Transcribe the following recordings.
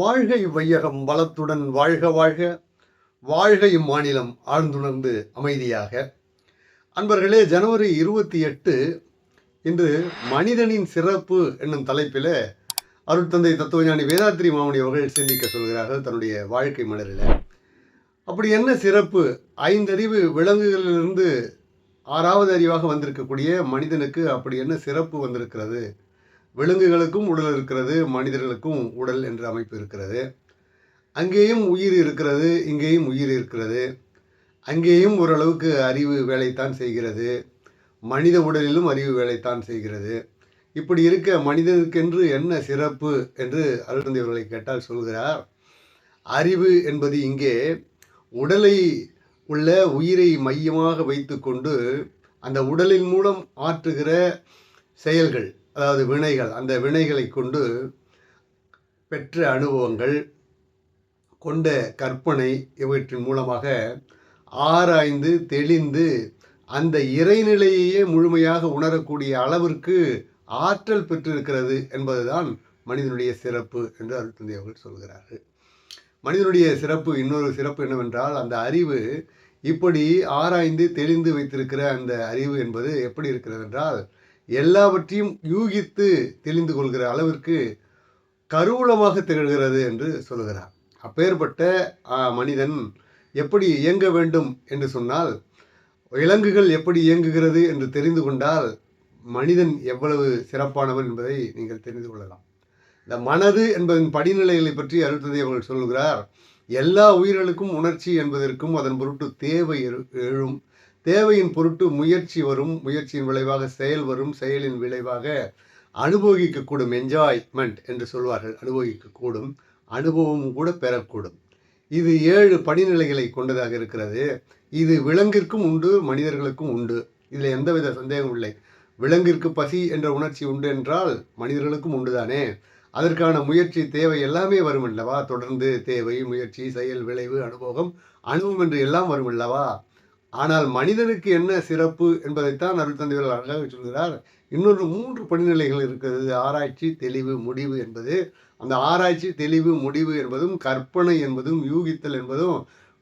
வாழ்கை வையகம் வளத்துடன் வாழ்க வாழ்க. வாழ்கை மாநிலம் ஆழ்ந்துணர்ந்து அமைதியாக. அன்பர்களே ஜனவரி இருபத்தி எட்டு இன்று மனிதனின் சிறப்பு என்னும் தலைப்பில் அருட்தந்தை தத்துவஞானி வேதாத்திரி மாமணி அவர்கள் சிந்திக்க சொல்கிறார்கள் தன்னுடைய வாழ்க்கை மலரில். அப்படி என்ன சிறப்பு? ஐந்தறிவு விலங்குகளிலிருந்து ஆறாவது அறிவாக வந்திருக்கக்கூடிய மனிதனுக்கு அப்படி என்ன சிறப்பு வந்திருக்கிறது? விலங்குகளுக்கும் உடல் இருக்கிறது மனிதர்களுக்கும் உடல் என்ற அமைப்பு இருக்கிறது. அங்கேயும் உயிர் இருக்கிறது இங்கேயும் உயிர் இருக்கிறது. அங்கேயும் ஓரளவுக்கு அறிவு வேலைத்தான் செய்கிறது. மனித உடலிலும் அறிவு வேலைத்தான் செய்கிறது. இப்படி இருக்க மனிதனுக்கென்று என்ன சிறப்பு என்று அருள்தந்தை கேட்டால் சொல்கிறார். அறிவு என்பது இங்கே உடலை உள்ள உயிரை மையமாக வைத்துக்கொண்டு அந்த உடலின் மூலம் ஆற்றுகிற செயல்கள் அதாவது வினைகள் அந்த வினைகளை கொண்டு பெற்ற அனுபவங்கள் கொண்ட கற்பனை இவற்றின் மூலமாக ஆராய்ந்து தெளிந்து அந்த இறைநிலையையே முழுமையாக உணரக்கூடிய அளவிற்கு ஆற்றல் பெற்றிருக்கிறது என்பதுதான் மனிதனுடைய சிறப்பு என்று அருட்தந்தை அவர்கள் சொல்கிறார்கள். மனிதனுடைய சிறப்பு இன்னொரு சிறப்பு என்னவென்றால் அந்த அறிவு இப்படி ஆராய்ந்து தெளிந்து வைத்திருக்கிற அந்த அறிவு என்பது எப்படி இருக்கிறது என்றால் எல்லாவற்றையும் யூகித்து தெளிந்து கொள்கிற அளவிற்கு கருவூலமாக திகழ்கிறது என்று சொல்கிறார் அப்பேற்பட்ட மனிதன் எப்படி இயங்க வேண்டும் என்று சொன்னால் விலங்குகள் எப்படி இயங்குகிறது என்று தெரிந்து கொண்டால் மனிதன் எவ்வளவு சிறப்பானவன் என்பதை நீங்கள் தெரிந்து கொள்ளலாம். இந்த மனது என்பதன் படிநிலைகளை பற்றி அருள்தந்தை அவர்கள் சொல்கிறார் எல்லா உயிர்களுக்கும் உணர்ச்சி என்பதற்கும் அதன் பொருட்டு தேவை எழு- எழும் தேவையின் பொருட்டு முயற்சி வரும் முயற்சியின் விளைவாக செயல் வரும் செயலின் விளைவாக அனுபவிக்கக்கூடும் என்ஜாய்மெண்ட் என்று சொல்வார்கள். அனுபவிக்கக்கூடும் அனுபவமும் கூட பெறக்கூடும். இது ஏழு படிநிலைகளை கொண்டதாக இருக்கிறது. இது விலங்கிற்கும் உண்டு மனிதர்களுக்கும் உண்டு. இதில் எந்தவித சந்தேகமும் இல்லை. விலங்கிற்கு பசி என்ற உணர்ச்சி உண்டு என்றால் மனிதர்களுக்கும் உண்டுதானே அதற்கான முயற்சி தேவை எல்லாமே வரும் அல்லவா தொடர்ந்து தேவை முயற்சி செயல் விளைவு அனுபவம் அனுபவம் என்று எல்லாம் வரும் அல்லவா ஆனால் மனிதனுக்கு என்ன சிறப்பு என்பதைத்தான் அருள் தந்தைகள் அழகாக சொல்கிறார். இன்னொரு மூன்று படிநிலைகள் இருக்கிறது. ஆராய்ச்சி தெளிவு முடிவு என்பது. அந்த ஆராய்ச்சி தெளிவு முடிவு என்பதும் கற்பனை என்பதும் யூகித்தல் என்பதும்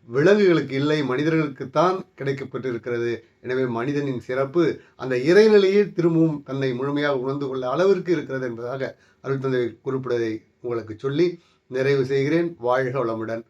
விலங்குகளுக்கு இல்லை மனிதர்களுக்குத்தான் கிடைக்கப்பட்டிருக்கிறது. எனவே மனிதனின் சிறப்பு அந்த இறைநிலையில் திரும்பவும் தன்னை முழுமையாக உணர்ந்து கொள்ள அளவிற்கு இருக்கிறது என்பதாக அருள் தந்தை குறிப்பிடுவதை உங்களுக்கு சொல்லி நிறைவு செய்கிறேன். வாழ்க வளமுடன்.